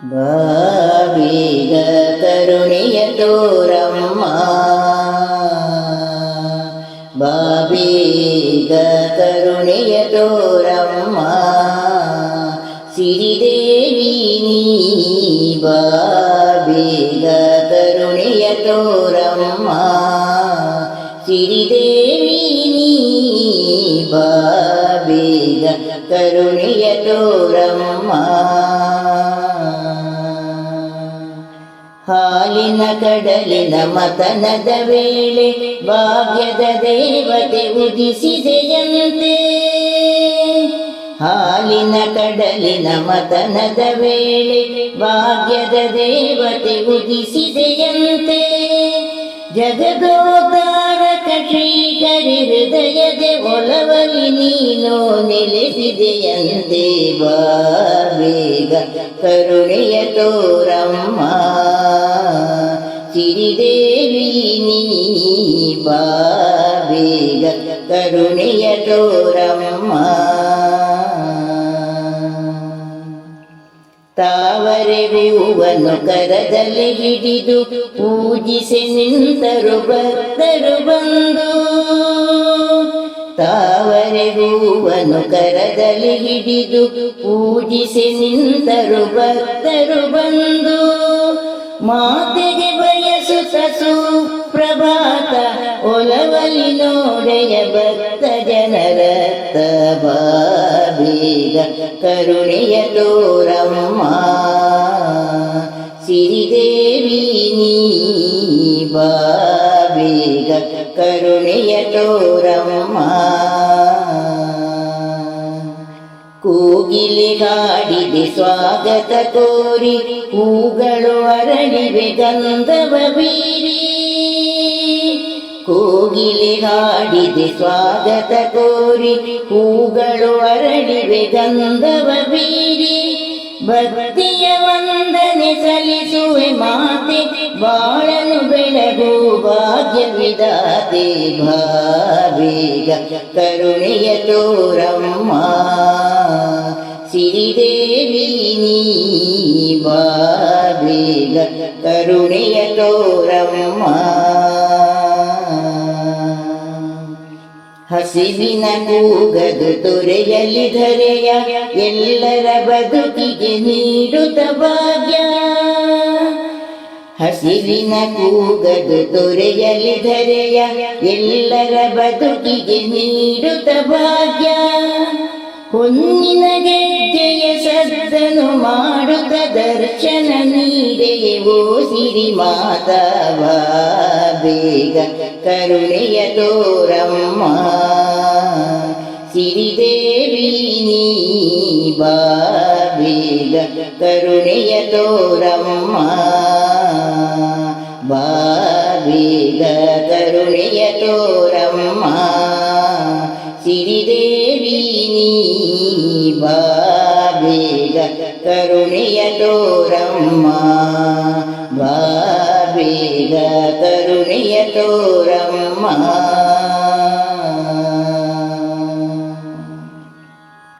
ಬಾಬೀಗ ಕರುಣೆಯ ತೋರಮ್ಮ ಬಾಬೀಗ ಕರುಣೆಯ ತೋರಮ್ಮ ಸಿರಿದೇವಿ ನೀ ಬಾಬೀಗ ಕರುಣೆಯ ತೋರಮ್ಮ ಸಿರಿದೇವಿ ನೀ ಬಾಬೀಗ ಕರುಣೆಯ ತೋರಮ್ಮ ಹಾಲಿನ ಕಡಲಿನ ಮತನದ ವೇಳೆ ಭಾಗ್ಯದ ದೇವತೆ ಉದಿಸಿದೆಯಂತೆ. ಹಾಲಿನ ಕಡಲಿನ ಮತನದ ವೇಳೆ ಭಾಗ್ಯದ ದೇವತೆ ಉದಿಸಿದೆಯಂತೆ. ಜಗದೋತಾರಕ ಶ್ರೀಕರಿ ಹೃದಯದೆ ಒಲವಲಿ ನೀನು ನೆಲೆಸಿದೆಯಂತೆ. ಬೇಗ ಕರುಣೆಯ ತೋರಮ್ಮ. ಸಿರಿದೇವಿ ನೀ ಬಾಬೇಗ ಕರುಣಿಯ ತೋರಮ್ಮ. ತಾವರೆ ಹೂವನ್ನು ಕರದಲ್ಲಿ ಹಿಡಿದು ಪೂಜಿಸಿ ನಿಂತರು ಭಕ್ತರು ಬಂದು. ತಾವರೆ ಹೂವನ್ನು ಕರದಲ್ಲಿ ಹಿಡಿದು ಪೂಜಿಸಿ ನಿಂತರು ಭಕ್ತರು ಬಂದು. ಮಾತೆಗೆ ನೋಡೆಯ ಭಕ್ತ ಜನರ ಬೀಗ ಕರುಣೆಯ ತೋರಮ್ಮ ಸಿರಿದೇವಿ ನೀ ಬಾಬೀಗ ಕರುಣೆಯ ತೋರಮ್ಮ ಕೂಗಿಲೆ ಗಾಡಿದೆ ಸ್ವಾಗತ ಕೋರಿ ಹೂಗಳು ಅರಳಿವೆ ಗಂಧವ ಬೀರಿ ಕೋಗಿಲೆ ಹಾಡಿದೆ ಸ್ವಾಗತ ಕೋರಿ ಹೂಗಳು ಅರಳಿವೆ ಗಂಧವ ಬೀರಿ ಭಕ್ತಿಯ ವಂದನೆ ಸಲ್ಲಿಸುವೆ ಮಾತೆ ಬಾಳನು ಬೆಳಗು ಭಾಗ್ಯವಿದಾತೆ ಭಾಬೇಗ ಕರುಣೆಯ ತೋರಮ್ಮ ಸಿರಿದೇವಿ ನೀ ಬಾಬೇಗ ಕರುಣೆಯ ತೋರಮ್ಮ ಹಸಿವಿನ ಕೂಗದು ದೊರೆಯಲಿ ಧರೆಯ, ಎಲ್ಲರ ಬದುಕಿಗೆ ನೀಡುತ್ತ ಭಾಗ್ಯ. ಹಸಿವಿನ ಕೂಗದು ದೊರೆಯಲಿ ಧರೆಯ, ಎಲ್ಲರ ಬದುಕಿಗೆ ನೀಡುತ್ತ ಭಾಗ್ಯ. ಹೊನ್ನಿನ ಗೆಜ್ಜೆಯ ಸದ್ದನು ಮಾಡುತ್ತ ದರ್ಶನ ನೀಡೆಯೇ ಓ ಸಿರಿ ಮಾತವ ಬೇಗ ಕರುಣೆಯ ತೋರಮ್ಮ ಸಿರಿದೇವಿ ನೀ ಬೇಗ ಕರುಣೆಯ ತೋರಮ್ಮ ಬೇಗ ಕರುಣೆಯ ತೋರಮ್ಮ ഭാവിക കരുണിയ തോരമ്മ ഭാവിക കരുണിയ തോരമ്മ